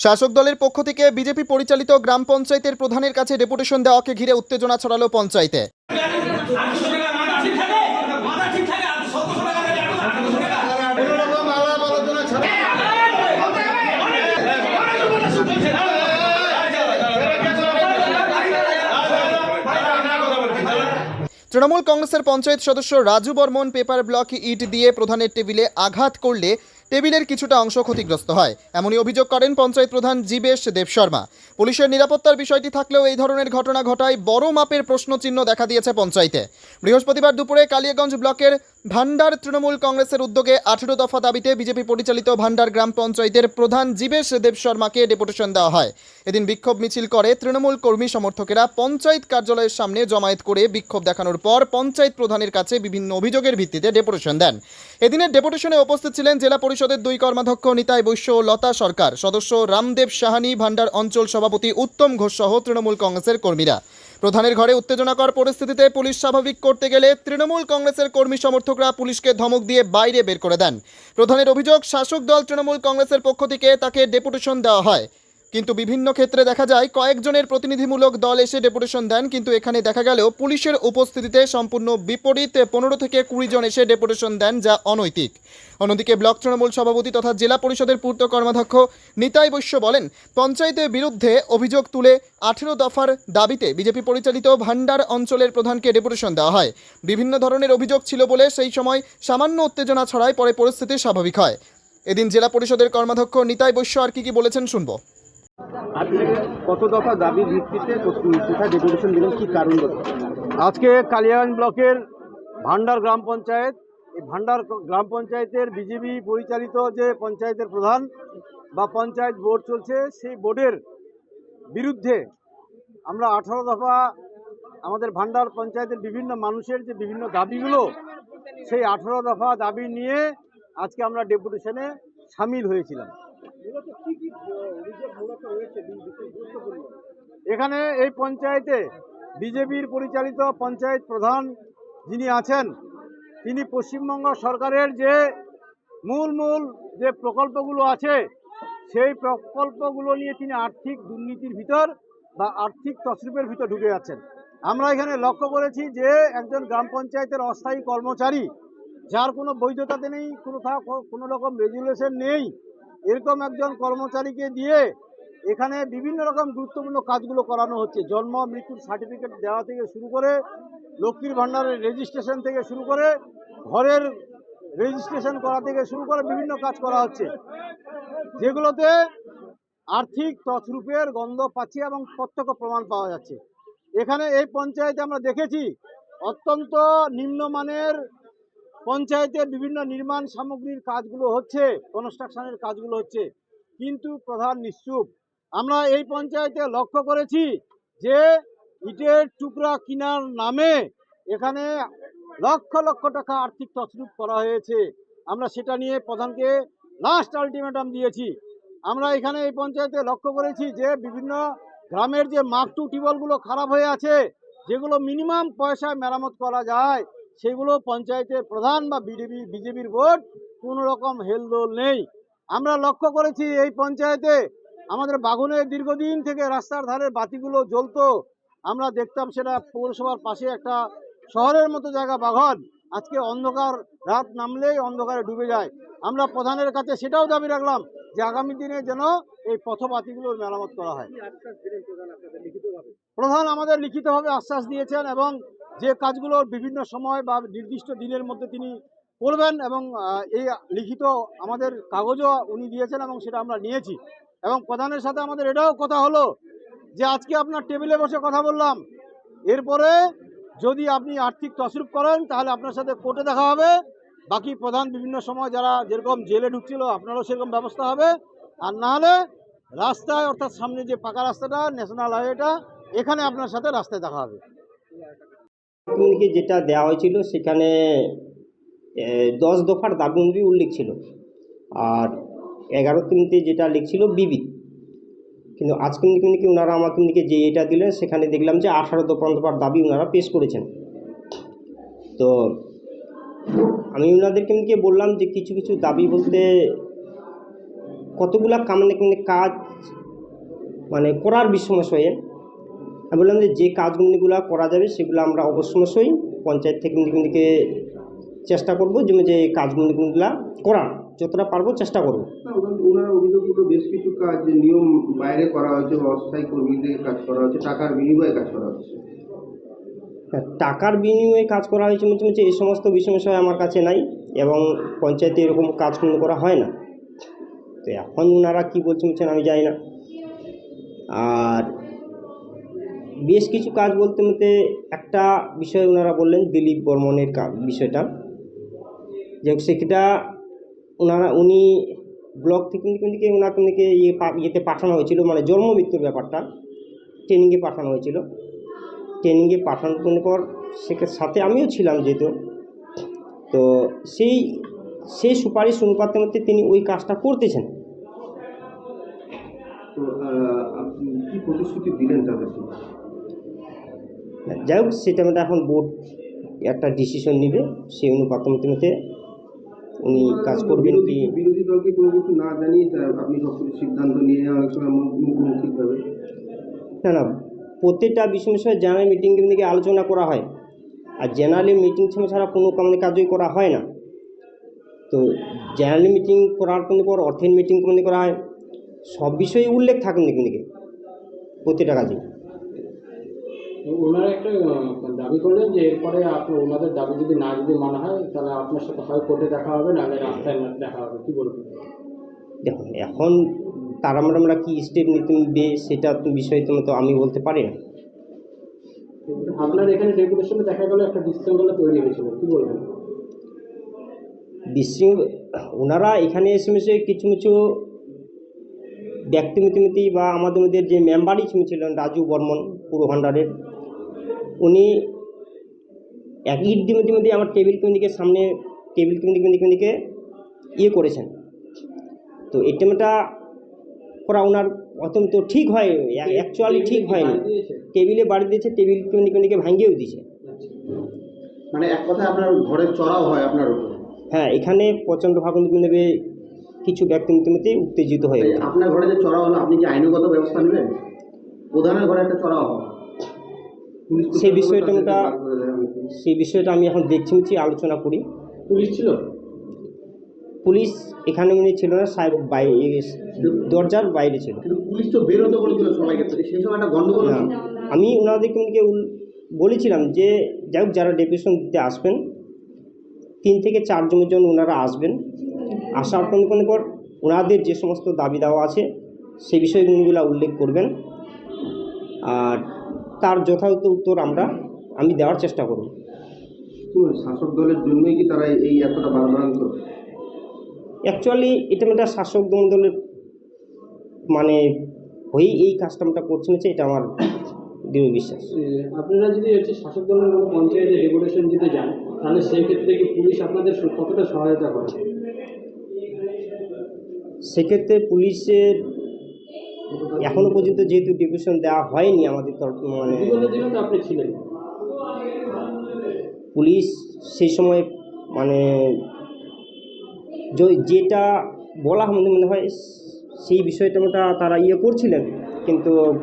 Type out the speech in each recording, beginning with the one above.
শাসক দলের পক্ষ থেকে বিজেপি পরিচালিত গ্রাম পঞ্চায়েতের প্রধানের কাছে ডেপুটেশন দেওয়াকে ঘিরে উত্তেজনা ছড়ালো পঞ্চায়েতে। তৃণমূল কংগ্রেসের পঞ্চায়েত সদস্য রাজু বর্মন পেপার ব্লক ইট দিয়ে প্রধানের টেবিলে আঘাত করলে টেবিলের কিছুটা অংশ ক্ষতিগ্রস্ত হয়। এমনই অভিযোগ করেন পঞ্চায়েত প্রধান জীবেশ দেব শর্মা। পুলিশের নিরাপত্তার বিষয়টি থাকলেও এই ধরনের ঘটনা ঘটায় বড় মাপের প্রশ্নচিহ্ন দেখা দিয়েছে পঞ্চায়েতে। বৃহস্পতিবার দুপুরে কালিয়াগঞ্জ ব্লকের ভান্ডার তৃণমূল কংগ্রেসের উদ্যোগে আঠেরো দফা দাবিতে বিজেপি পরিচালিত ভান্ডার গ্রাম পঞ্চায়েতের প্রধান জীবেশ দেব শর্মাকে ডেপুটেশন দেওয়া হয়। এদিন বিক্ষোভ মিছিল করে তৃণমূল কর্মী সমর্থকেরা পঞ্চায়েত কার্যালয়ের সামনে জমায়েত করে বিক্ষোভ দেখানোর পর পঞ্চায়েত প্রধানের কাছে বিভিন্ন অভিযোগের ভিত্তিতে ডেপুটেশন দেন। এদিনের ডেপুটেশনে উপস্থিত ছিলেন জেলা পরিষদের দুই কর্মাধ্যক্ষ নিতাই বৈশ্য লতা সরকার। সদস্য রামদেব সাহানি ভান্ডার অঞ্চল সভাপতি উত্তম ঘোষ সহ তৃণমূল কংগ্রেসের কর্মীরা। প্রধানের ঘরে উত্তেজনাকর পরিস্থিতিতে পুলিশ স্বাভাবিক করতে গেলে তৃণমূল কংগ্রেসের কর্মী সমর্থকরা পুলিশকে ধমক দিয়ে বাইরে বের করে দেন। প্রধানের অভিযোগ, শাসক দল তৃণমূল কংগ্রেসের পক্ষ থেকে তাকে ডেপুটেশন দেওয়া হয়। কিন্তু বিভিন্ন ক্ষেত্রে দেখা যায় কয়েকজনের প্রতিনিধিমূলক দল এসে ডেপুটেশন দেন, কিন্তু এখানে দেখা গেল পুলিশের উপস্থিতিতে সম্পূর্ণ বিপরীত পনেরো থেকে কুড়ি জন এসে ডেপুটেশন দেন, যা অনৈতিক। অন্যদিকে ব্লক তৃণমূল সভাপতি তথা জেলা পরিষদের পূর্ত কর্মাধ্যক্ষ নিতাই বৈশ্য বলেন, পঞ্চায়েতের বিরুদ্ধে অভিযোগ তুলে আঠেরো দফার দাবিতে বিজেপি পরিচালিত ভান্ডার অঞ্চলের প্রধানকে ডেপুটেশন দেওয়া হয়। বিভিন্ন ধরনের অভিযোগ ছিল বলে সেই সময় সামান্য উত্তেজনা ছড়ায়, পরে পরিস্থিতি স্বাভাবিক হয়। এদিন জেলা পরিষদের কর্মাধ্যক্ষ নিতাই বৈশ্য আর কি কি বলেছেন শুনব। কত দাবির ভিত্তিতে ডেপুটেশন কারণ আজকে কালিয়াগঞ্জ ব্লকের ভান্ডার গ্রাম পঞ্চায়েত, এই ভান্ডার গ্রাম পঞ্চায়েতের বিজেপি পরিচালিত যে পঞ্চায়েতের প্রধান বা পঞ্চায়েত বোর্ড চলছে, সেই বোর্ডের বিরুদ্ধে আমরা আঠারো দফা আমাদের ভান্ডার পঞ্চায়েতের বিভিন্ন মানুষের যে বিভিন্ন দাবিগুলো, সেই আঠারো দফা দাবি নিয়ে আজকে আমরা ডেপুটেশনে সামিল হয়েছিলাম। এখানে এই পঞ্চায়েতে বিজেপির পরিচালিত পঞ্চায়েত প্রধান যিনি আছেন, তিনি পশ্চিমবঙ্গ সরকারের যে মূল মূল যে প্রকল্পগুলো আছে, সেই প্রকল্পগুলো নিয়ে তিনি আর্থিক দুর্নীতির ভিতর বা আর্থিক তসরুপের ভিতর ঢুকে যাচ্ছেন আমরা এখানে লক্ষ্য করেছি যে একজন গ্রাম পঞ্চায়েতের অস্থায়ী কর্মচারী, যার কোনো বৈধতাতে নেই, কোনো কোনো রকম রেজুলেশন নেই এরকম একজন কর্মচারীকে দিয়ে এখানে বিভিন্ন রকম গুরুত্বপূর্ণ কাজগুলো করানো হচ্ছে। জন্ম, মৃত্যুর সার্টিফিকেট দেওয়া থেকে শুরু করে লক্ষ্মীর ভাণ্ডারের রেজিস্ট্রেশন থেকে শুরু করে ঘরের রেজিস্ট্রেশন করা থেকে শুরু করে বিভিন্ন কাজ করা হচ্ছে। যেগুলোতে আর্থিক তছরূপের গন্ধ পাচ্ছি এবং প্রত্যক্ষ প্রমাণ পাওয়া যাচ্ছে। এখানে এই পঞ্চায়েতে আমরা দেখেছি অত্যন্ত নিম্নমানের পঞ্চায়েতের বিভিন্ন নির্মাণ সামগ্রীর কাজগুলো হচ্ছে কনস্ট্রাকশনের কাজগুলো হচ্ছে। কিন্তু প্রধান নিশ্চুপ, আমরা এই পঞ্চায়েতে লক্ষ্য করেছি যে ইটের টুকরা কেনার নামে এখানে লক্ষ লক্ষ টাকা আর্থিক তছরূপ করা হয়েছে। আমরা সেটা নিয়ে প্রধানকে লাস্ট আলটিমেটাম দিয়েছি। আমরা এখানে এই পঞ্চায়েতে লক্ষ্য করেছি যে বিভিন্ন গ্রামের যে মাকটু টিউবওয়েলগুলো খারাপ হয়ে আছে, যেগুলো মিনিমাম পয়সায় মেরামত করা যায় সেগুলো পঞ্চায়েতের প্রধান বা বিজেপি বিজেপির বোর্ড কোনো রকম হেলদোল নেই। আমরা লক্ষ্য করেছি এই পঞ্চায়েতে আমাদের বাগুনের দীর্ঘদিন থেকে রাস্তার ধারের বাতিগুলো জ্বলতো। আমরা দেখতাম সেটা পৌরসভার পাশে একটা শহরের মতো জায়গা বাঘন। আজকে অন্ধকার, রাত নামলেই অন্ধকারে ডুবে যায়। আমরা প্রধানের কাছে সেটাও দাবি রাখলাম যে আগামী দিনে যেন এই পথবাতিগুলোর মেরামত করা হয়। প্রধান আমাদের লিখিতভাবে আশ্বাস দিয়েছেন এবং যে কাজগুলো বিভিন্ন সময় বা নির্দিষ্ট দিনের মধ্যে তিনি করবেন এবং এই লিখিত আমাদের কাগজও উনি দিয়েছেন এবং সেটা আমরা নিয়েছি। এবং প্রধানের সাথে আমাদের এটাও কথা হলো যে আজকে আপনার টেবিলে বসে কথা বললাম। এরপরে যদি আপনি আর্থিক তসরুপ করেন, তাহলে আপনার সাথে কোর্টে দেখা হবে। বাকি প্রধান বিভিন্ন সময় যারা যেরকম জেলে ঢুকছিল, আপনারও সেরকম ব্যবস্থা হবে। আর না হলে রাস্তায়, অর্থাৎ সামনে যে পাকা রাস্তাটা, ন্যাশনাল হাইওয়েটা, এখানে আপনার সাথে রাস্তায় দেখা হবে। আপনাকে যেটা দেওয়া হয়েছিল, সেখানে দশ দফার দাবি অনুযায়ী উল্লেখ ছিল। আর এগারো তিনটে যেটা লিখছিল বিবি। কিন্তু আজকে নাকি ওনারা আমাকে নাকি যে এটা দিলেন সেখানে দেখলাম যে আঠারো দফা দফার দাবি ওনারা পেশ করেছেন। তো আমি ওনাদেরকে নাকি বললাম যে কিছু কিছু দাবি বলতে কতগুলা কামানে মানে কাজ মানে করার বিষয়ে আমি বললাম যে যে কাজগুলিগুলো করা যাবে সেগুলো আমরা অবশ্যই পঞ্চায়েত থেকে দিকে চেষ্টা করব যে যে কাজগুলিগুলো করার যতটা পারব চেষ্টা করব। না, ওনারা অভিযোগ করল বেশ কিছু কাজ নিয়ম বাইরে করা হয়েছে বা অস্থায়ী কর্মীদের কাজ করা হচ্ছে টাকার বিনিময়ে কাজ করা হচ্ছে। হ্যাঁ, টাকার বিনিময়ে কাজ করা হয়েছে বলছে বলছে এই সমস্ত বিষয় বিষয় আমার কাছে নাই এবং পঞ্চায়েতে এরকম কাজ কিন্তু করা হয় না। তো এখন ওনারা কী বলছেন বলছেন আমি জানি না। আর বেশ কিছু কাজ বলতে বলতে একটা বিষয় ওনারা বললেন দিলীপ বর্মনের বিষয়টা। যে সেটা ওনারা, উনি ব্লক থেকে থেকে ওনাকে ওনাকে ইয়ে ইয়েতে পাঠানো হয়েছিল মানে জন্ম মৃত্যুর ব্যাপারটা। ট্রেনিংয়ে পাঠানো হয়েছিল। ট্রেনিংয়ে পাঠানোর পর সেখানে সাথে আমিও ছিলাম যেহেতু। তো সেই সেই সুপারিশ অনুপাতে মধ্যে তিনি ওই কাজটা করতেছেন। কি প্রতিশ্রুতি দিলেন যাই হোক সেটা মধ্যে এখন বোর্ড একটা ডিসিশন নেবে সেই অনুপাত উনি কাজ করবেন কি? বিরোধী- দলকে কোনো কিছু না জানিয়ে আপনি সব কিছু সিদ্ধান্ত নিয়ে অনেক সময় মুখোমুখিভাবে না না প্রত্যেকটা বিষয় বিষয়ে জেনারেল মিটিং থেকে আলোচনা করা হয়। আর জেনারেলি মিটিং ছাড়া কোনো কামনে কাজই করা হয় না। তো জেনারেল মিটিং করার কোনো পর অর্থের মিটিং কোনো করা হয়। সব বিষয়ে উল্লেখ থাকেন দিকে প্রতিটা কাজে। ওনারা একটা দাবি করলেন যে এরপরে আপনার ওনাদের দাবি যদি না যদি মানা হয় তাহলে আপনার সাথে হয় কোর্টে দেখা হবে নাহলে রাস্তায় দেখা হবে। কি বলবেন? দেখুন এখন তারা আমরা আমরা কী স্টেপ নিতে নিবে সেটা তো বিষয় তো তো আমি বলতে পারি না। আপনার এখানে রেগুলেশনে দেখা গেল একটা বিশৃঙ্খলা তৈরি হয়েছিল কি বলবেন? বিশৃঙ্খ ওনারা এখানে এসে মেশে কিছু কিছু ব্যক্তিমিতিমিতি বা আমাদের মধ্যে যে মেম্বারই ছিলেন রাজু বর্মন পুরো ভান্ডারের উনি এক ইট দিকে মধ্যে আমার টেবিল কমিটিকে সামনে টেবিল কমিটি কমিটি কমিটিকে ইয়ে করেছেন। তো এটাটা করা ওনার অত্যন্ত ঠিক হয় অ্যাকচুয়ালি ঠিক হয়নি। টেবিলে বাড়ি দিয়েছে টেবিল কমিটি কমিটিকে ভাঙিয়েও দিয়েছে। মানে এক কথা আপনার ঘরে চড়াও হয় আপনার উপর। হ্যাঁ এখানে প্রচণ্ডভাবে নেবে কিছু ব্যক্তি মধ্যে উত্তেজিত হয়ে আপনার ঘরে যে চড়াও হলো আপনি কি আইনগত ব্যবস্থা নেবেন? প্রধানের ঘরে একটা চড়াও হয় তো সেই বিষয়টা বার। সেই বিষয়টা আমি এখন দেখছি মিছি আলোচনা করি। পুলিশ ছিল? পুলিশ এখানে উনি ছিল না সাহেব বাইরে দরজার বাইরে ছিল। পুলিশ তো বেরোতে বলেছিল সবাইকে সেই সময় একটা গন্ডগোল না আমি ওনাদেরকে উনিকে বলেছিলাম যে যাই হোক যারা ডেপুটেশন দিতে আসবেন তিন থেকে চারজনের জন্য ওনারা আসবেন। আসার কোনো কোনো পর ওনাদের যে সমস্ত দাবি দেওয়া আছে সেই বিষয়গুলো উল্লেখ করবেন। আর তার যথাযথ উত্তর আমরা আমি দেওয়ার চেষ্টা করব। শাসক দলের জন্যই কি তারা এই এতটা বারবারান্ত অ্যাকচুয়ালি এটা একটা শাসক দলের মানে হয়েই এই কাজটা করছে হচ্ছে এটা আমার দৃঢ় বিশ্বাস। আপনারা যদি হচ্ছে শাসক দলের কোনো পঞ্চায়েতে ডেপুটেশন দিতে যান তাহলে সেই ক্ষেত্রে কি পুলিশ আপনাদের কতটা সহায়তা করে? সেক্ষেত্রে পুলিশের এখনও পর্যন্ত যেহেতু ডিভিশন দেওয়া হয়নি আমাদের তরফ মানে পুলিশ সেই সময় মানে য- যেটা বলা আমাদের মনে হয় সেই বিষয়টা মোটা তারা ইয়ে করছিলেন। কিন্তু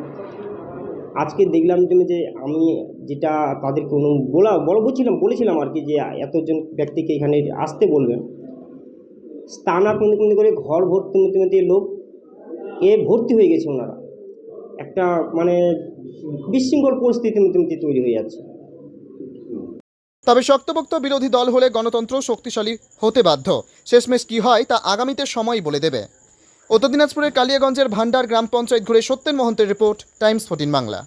আজকে দেখলাম যে যে আমি যেটা তাদেরকে অনু বলা বলা বলছিলাম বলেছিলাম আর কি যে এতজন ব্যক্তিকে এখানে আসতে বলবেন। তা না কোনো কোনো করে ঘর ভর্তি মধ্যে লোক এ ভর্তি হয়ে গেছে ওনারা। একটা মানে বিশৃঙ্খল পরিস্থিতি মধ্যে মধ্যে তৈরি হয়ে যাচ্ছে। তবে শক্তপোক্ত বিরোধী দল হলে গণতন্ত্র শক্তিশালী হতে বাধ্য। শেষমেশ কি হয় তা আগামীতে সময় বলে দেবে। উত্তর দিনাজপুরের কালিয়াগঞ্জের ভান্ডার গ্রাম পঞ্চায়েত ঘুরে সত্যেন মহন্তের রিপোর্ট, টাইমস ফোর্টিন বাংলা।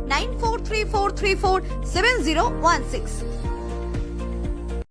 9434347016.